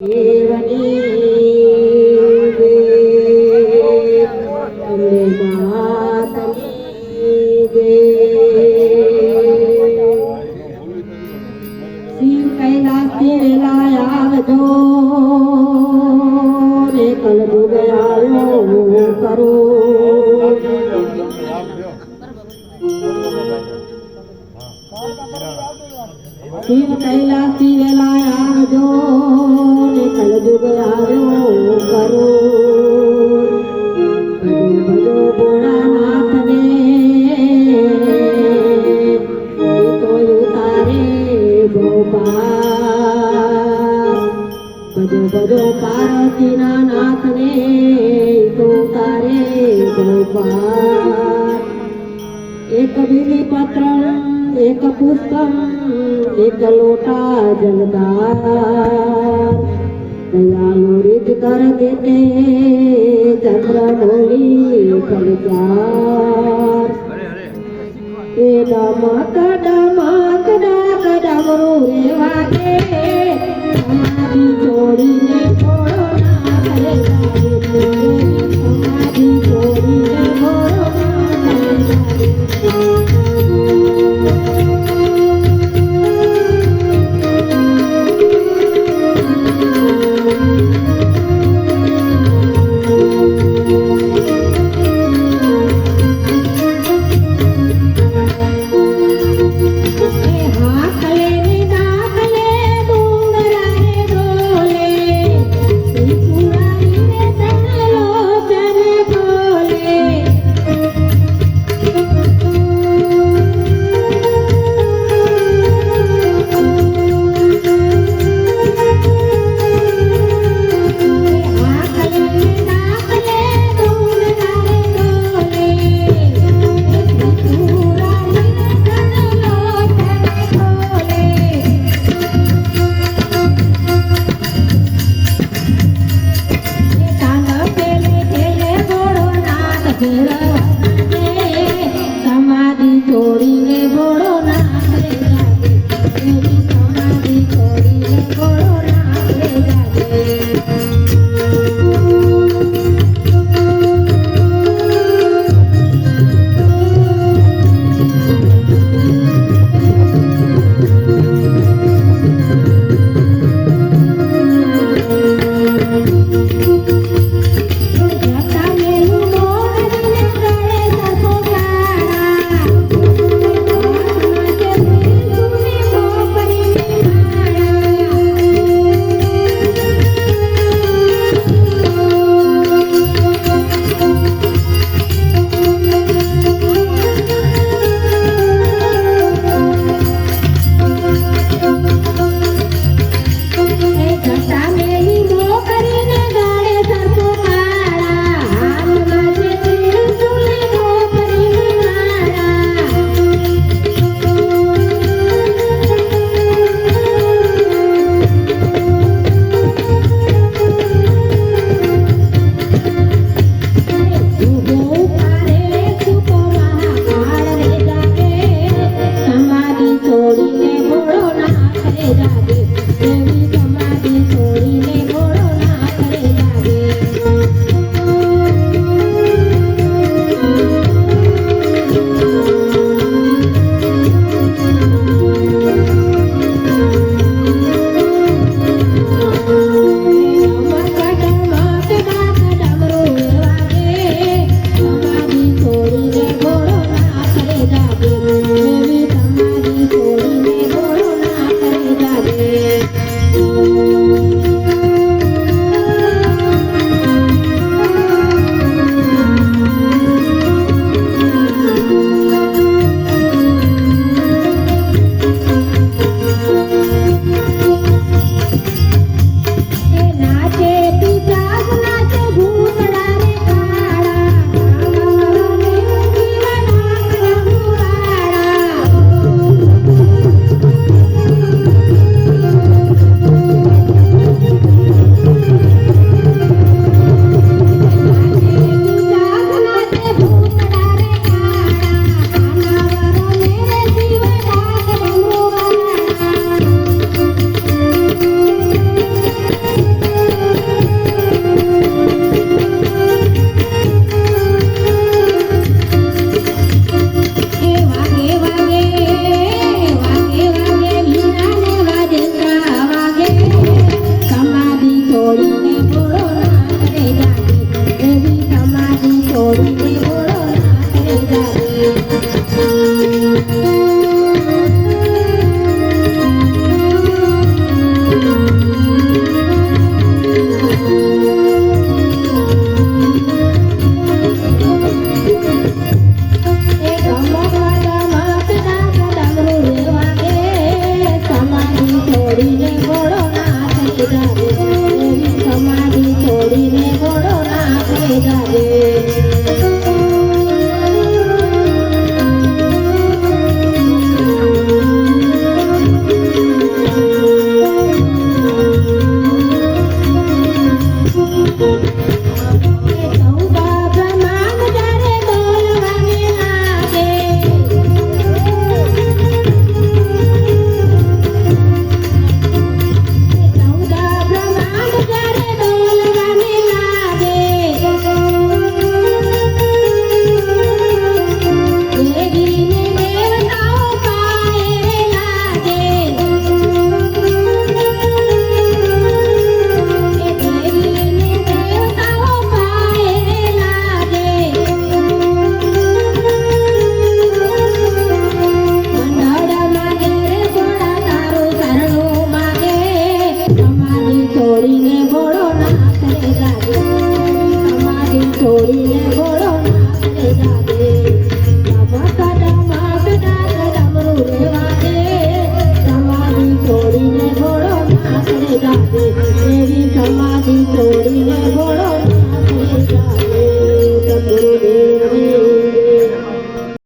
શિવ કૈલાસી વેલા આવજો પાર્વતીના નાથને તો તારે ગોપાલ એક બીલી પત્ર એક પુષ્પમ એક લોટા જલદાર દયાલુ રીત કર દેતે ચંદ્ર બોલી ફલચાર એ ડમક ડમક ડાક ડમરું રે વાગે સમાધિ thank you.